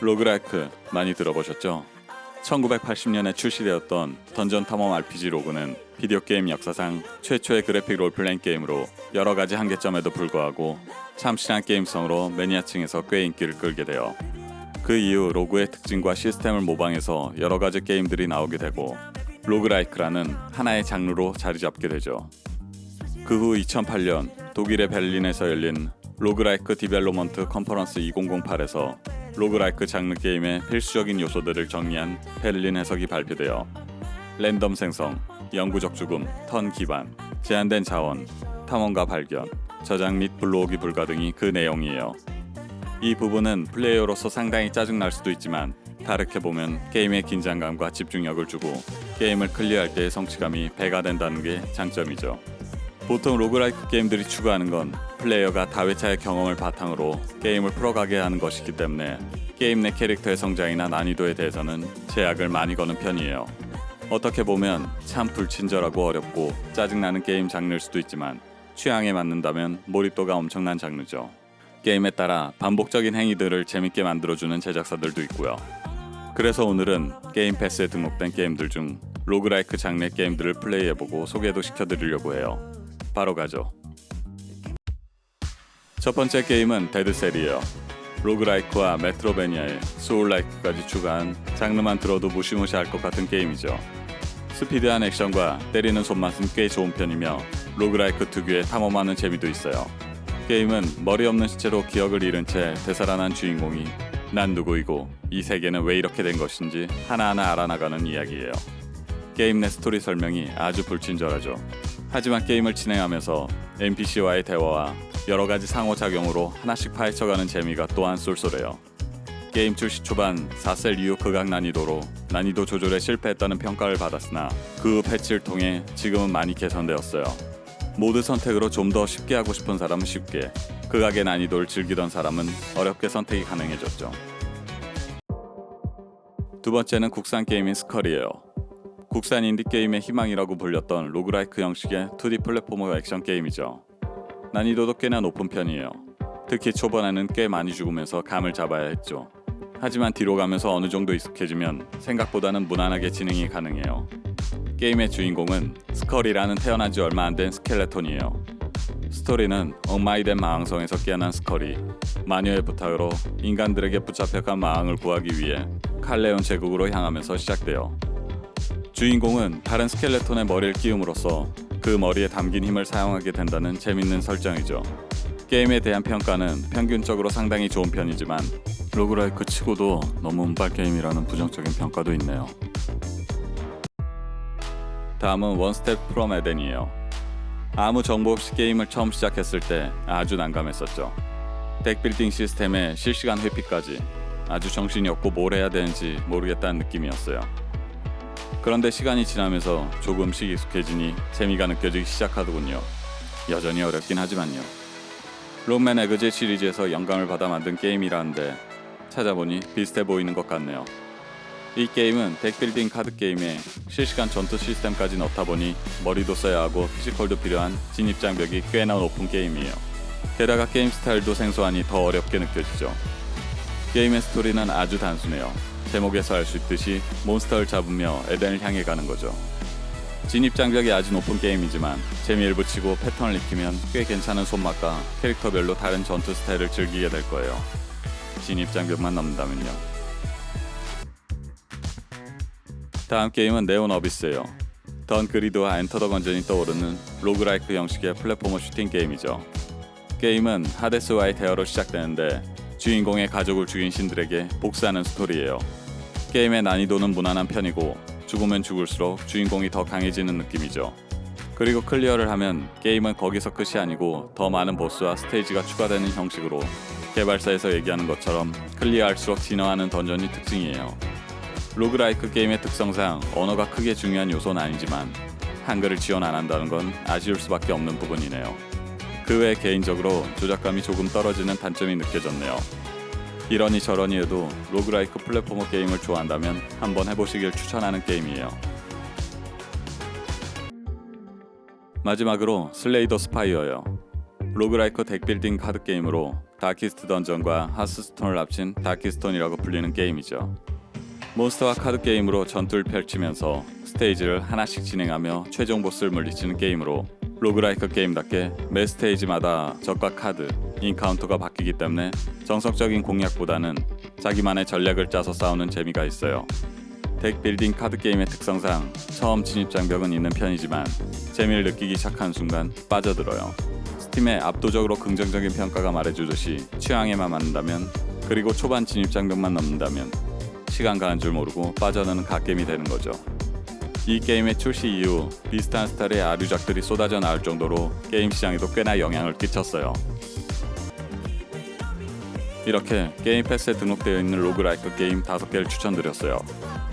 로그라이크 많이 들어보셨죠? 1980년에 출시되었던 던전 탐험 RPG 로그는 비디오 게임 역사상 최초의 그래픽 롤플레잉 게임으로 여러 가지 한계점에도 불구하고 참신한 게임성으로 매니아층에서 꽤 인기를 끌게 돼요. 그 이후 로그의 특징과 시스템을 모방해서 여러 가지 게임들이 나오게 되고 로그라이크라는 하나의 장르로 자리 잡게 되죠. 그 후 2008년 독일의 베를린에서 열린 로그라이크 디벨로먼트 컨퍼런스 2008에서 로그라이크 장르 게임의 필수적인 요소들을 정리한 베를린 해석이 발표되어 랜덤 생성, 영구적 죽음, 턴 기반, 제한된 자원, 탐험과 발견, 저장 및 불러오기 불가 등이 그 내용이에요. 이 부분은 플레이어로서 상당히 짜증날 수도 있지만 다르게 보면 게임의 긴장감과 집중력을 주고 게임을 클리어할 때의 성취감이 배가 된다는 게 장점이죠. 보통 로그라이크 게임들이 추구하는 건 플레이어가 다회차의 경험을 바탕으로 게임을 풀어가게 하는 것이기 때문에 게임 내 캐릭터의 성장이나 난이도에 대해서는 제약을 많이 거는 편이에요. 어떻게 보면 참 불친절하고 어렵고 짜증나는 게임 장르일 수도 있지만 취향에 맞는다면 몰입도가 엄청난 장르죠. 게임에 따라 반복적인 행위들을 재밌게 만들어주는 제작사들도 있고요. 그래서 오늘은 게임 패스에 등록된 게임들 중 로그라이크 장르의 게임들을 플레이해보고 소개도 시켜드리려고 해요. 바로 가죠. 첫 번째 게임은 데드셀이에요. 로그라이크와 메트로베니아에 소울라이크까지 추가한 장르만 들어도 무시무시할 것 같은 게임이죠. 스피드한 액션과 때리는 손맛은 꽤 좋은 편이며 로그라이크 특유의 탐험하는 재미도 있어요. 게임은 머리 없는 시체로 기억을 잃은 채 되살아난 주인공이 난 누구이고 이 세계는 왜 이렇게 된 것인지 하나하나 알아나가는 이야기예요. 게임 내 스토리 설명이 아주 불친절하죠. 하지만 게임을 진행하면서 NPC와의 대화와 여러 가지 상호작용으로 하나씩 파헤쳐가는 재미가 또한 쏠쏠해요. 게임 출시 초반 4셀 이후 극악 난이도로 난이도 조절에 실패했다는 평가를 받았으나 그 후 패치를 통해 지금은 많이 개선되었어요. 모드 선택으로 좀 더 쉽게 하고 싶은 사람은 쉽게, 극악의 난이도를 즐기던 사람은 어렵게 선택이 가능해졌죠. 두 번째는 국산 게임인 스컬이에요. 국산 인디 게임의 희망이라고 불렸던 로그라이크 형식의 2D 플랫포머 액션 게임이죠. 난이도도 꽤나 높은 편이에요. 특히 초반에는 꽤 많이 죽으면서 감을 잡아야 했죠. 하지만 뒤로 가면서 어느 정도 익숙해지면 생각보다는 무난하게 진행이 가능해요. 게임의 주인공은 스컬이라는 태어난 지 얼마 안 된 스켈레톤이에요. 스토리는 엉마이된 마왕성에서 깨어난 스컬이 마녀의 부탁으로 인간들에게 붙잡혀간 마왕을 구하기 위해 칼레온 제국으로 향하면서 시작돼요. 주인공은 다른 스켈레톤의 머리를 끼움으로써 그 머리에 담긴 힘을 사용하게 된다는 재밌는 설정이죠. 게임에 대한 평가는 평균적으로 상당히 좋은 편이지만 로그라이크 치고도 너무 운빨 게임이라는 부정적인 평가도 있네요. 다음은 원스텝 프롬 에덴이에요. 아무 정보 없이 게임을 처음 시작했을 때 아주 난감했었죠. 덱 빌딩 시스템에 실시간 회피까지 아주 정신이 없고 뭘 해야 되는지 모르겠다는 느낌이었어요. 그런데 시간이 지나면서 조금씩 익숙해지니 재미가 느껴지기 시작하더군요. 여전히 어렵긴 하지만요. 롬맨 에그제 시리즈에서 영감을 받아 만든 게임이라는데 찾아보니 비슷해 보이는 것 같네요. 이 게임은 덱빌딩 카드 게임에 실시간 전투 시스템까지 넣다 보니 머리도 써야 하고 피지컬도 필요한 진입 장벽이 꽤나 높은 게임이에요. 게다가 게임 스타일도 생소하니 더 어렵게 느껴지죠. 게임의 스토리는 아주 단순해요. 제목에서 알 수 있듯이 몬스터를 잡으며 에덴을 향해 가는 거죠. 진입 장벽이 아주 높은 게임이지만 재미를 붙이고 패턴을 익히면 꽤 괜찮은 손맛과 캐릭터별로 다른 전투 스타일을 즐기게 될 거예요. 진입 장벽만 넘는다면요. 다음 게임은 네온 어비스예요. 던 그리드와 엔터 더 건전이 떠오르는 로그라이크 형식의 플랫포머 슈팅 게임이죠. 게임은 하데스와의 대화로 시작되는데 주인공의 가족을 죽인 신들에게 복수하는 스토리예요. 게임의 난이도는 무난한 편이고 죽으면 죽을수록 주인공이 더 강해지는 느낌이죠. 그리고 클리어를 하면 게임은 거기서 끝이 아니고 더 많은 보스와 스테이지가 추가되는 형식으로 개발사에서 얘기하는 것처럼 클리어할수록 진화하는 던전이 특징이에요. 로그라이크 게임의 특성상 언어가 크게 중요한 요소는 아니지만 한글을 지원 안 한다는 건 아쉬울 수밖에 없는 부분이네요. 그외 개인적으로 조작감이 조금 떨어지는 단점이 느껴졌네요. 이러니 저러니 해도 로그라이크 플랫포머 게임을 좋아한다면 한번 해보시길 추천하는 게임이에요. 마지막으로 슬레이더 스파이어요. 로그라이커 덱빌딩 카드 게임으로 다키스트 던전과 하스스톤을 합친 다키스톤이라고 불리는 게임이죠. 몬스터와 카드 게임으로 전투를 펼치면서 스테이지를 하나씩 진행하며 최종 보스를 물리치는 게임으로 로그라이크 게임답게 매 스테이지마다 적과 카드, 인카운터가 바뀌기 때문에 정석적인 공략보다는 자기만의 전략을 짜서 싸우는 재미가 있어요. 덱 빌딩 카드 게임의 특성상 처음 진입 장벽은 있는 편이지만 재미를 느끼기 시작한 순간 빠져들어요. 스팀의 압도적으로 긍정적인 평가가 말해주듯이 취향에만 맞는다면 그리고 초반 진입 장벽만 넘는다면 시간 가는 줄 모르고 빠져드는 갓겜이 되는 거죠. 이 게임의 출시 이후 비슷한 스타일의 아류작들이 쏟아져 나올 정도로 게임 시장에도 꽤나 영향을 끼쳤어요. 이렇게 게임 패스에 등록되어 있는 로그라이크 게임 5개를 추천드렸어요.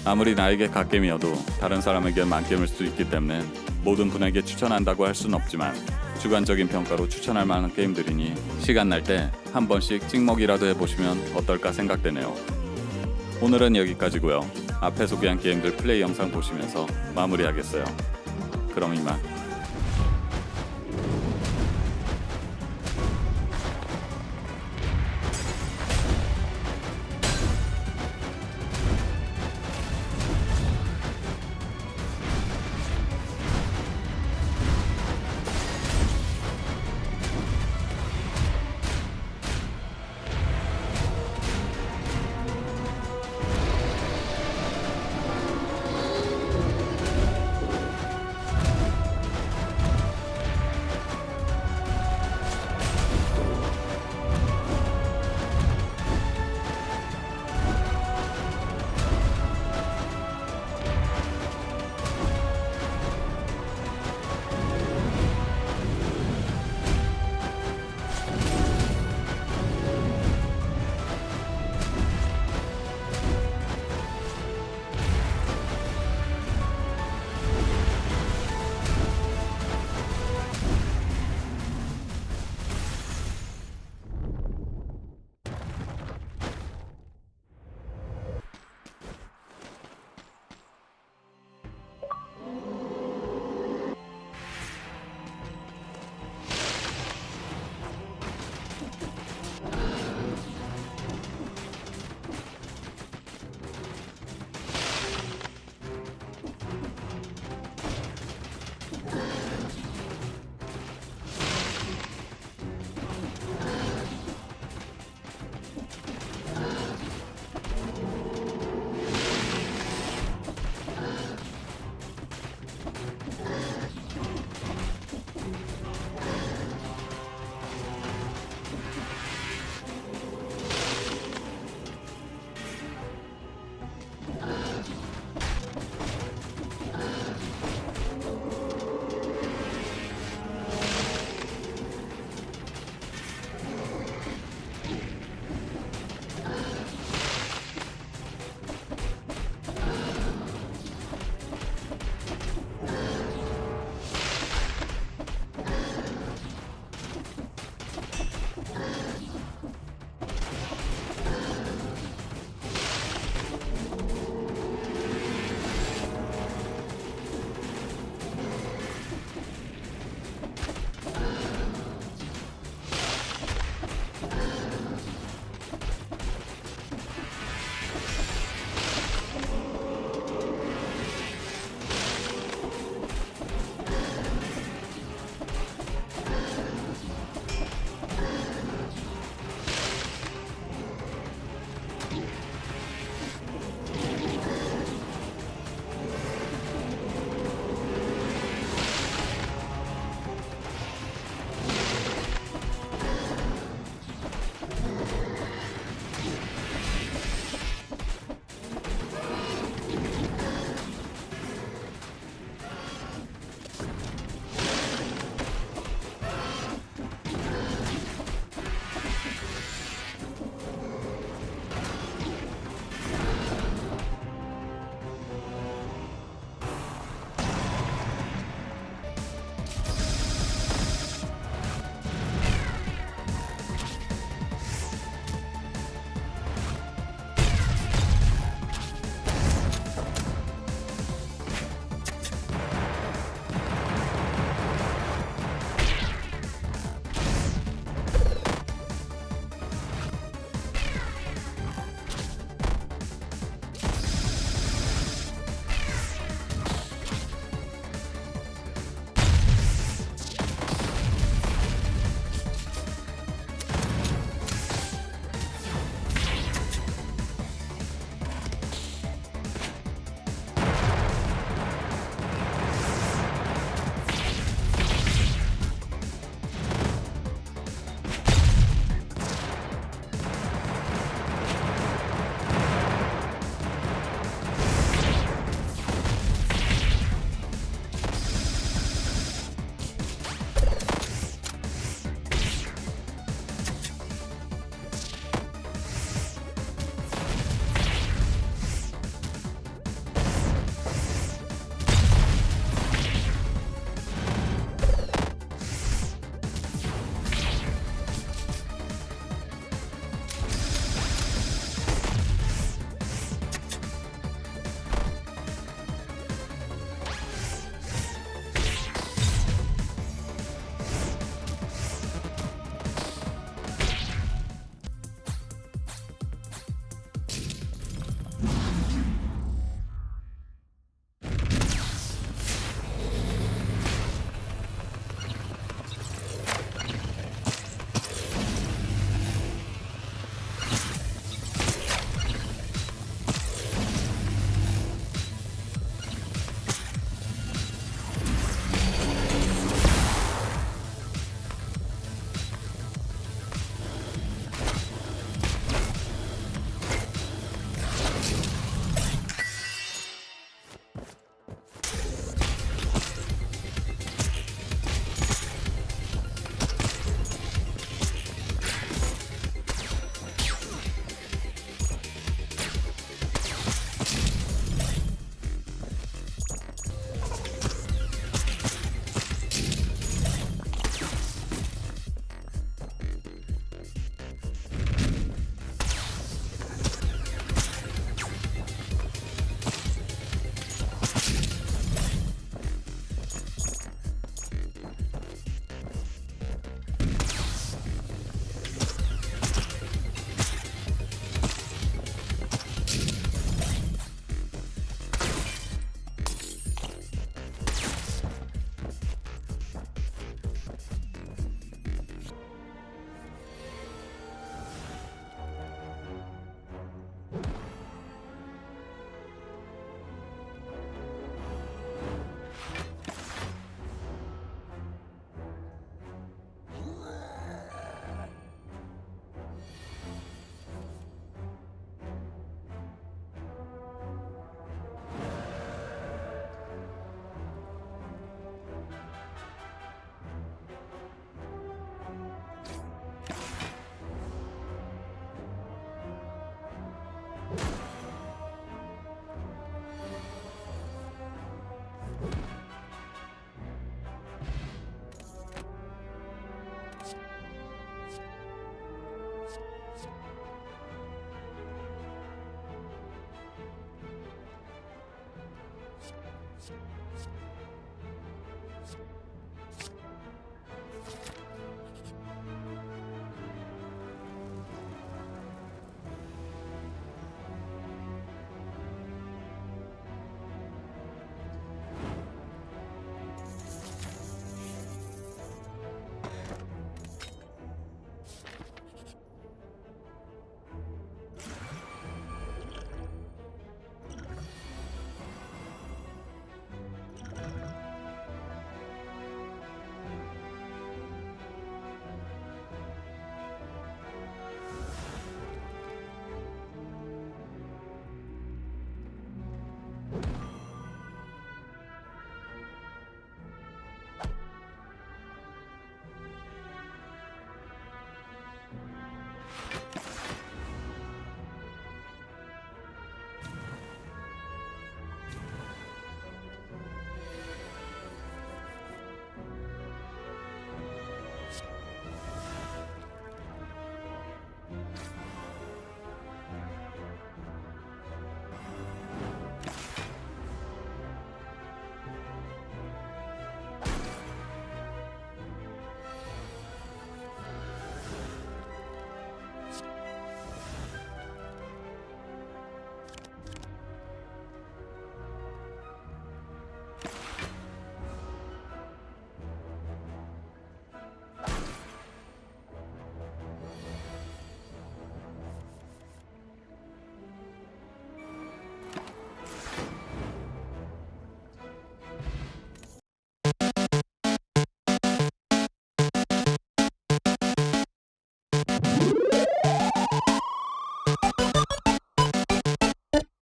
아무리 나에게 갓겜이어도 다른 사람에게 만겜일 수도 있기 때문에 모든 분에게 추천한다고 할 수는 없지만 주관적인 평가로 추천할 만한 게임들이니 시간 날 때 한 번씩 찍먹이라도 해보시면 어떨까 생각되네요. 오늘은 여기까지고요. 앞에 소개한 게임들 플레이 영상 보시면서 마무리하겠어요. 그럼 이만.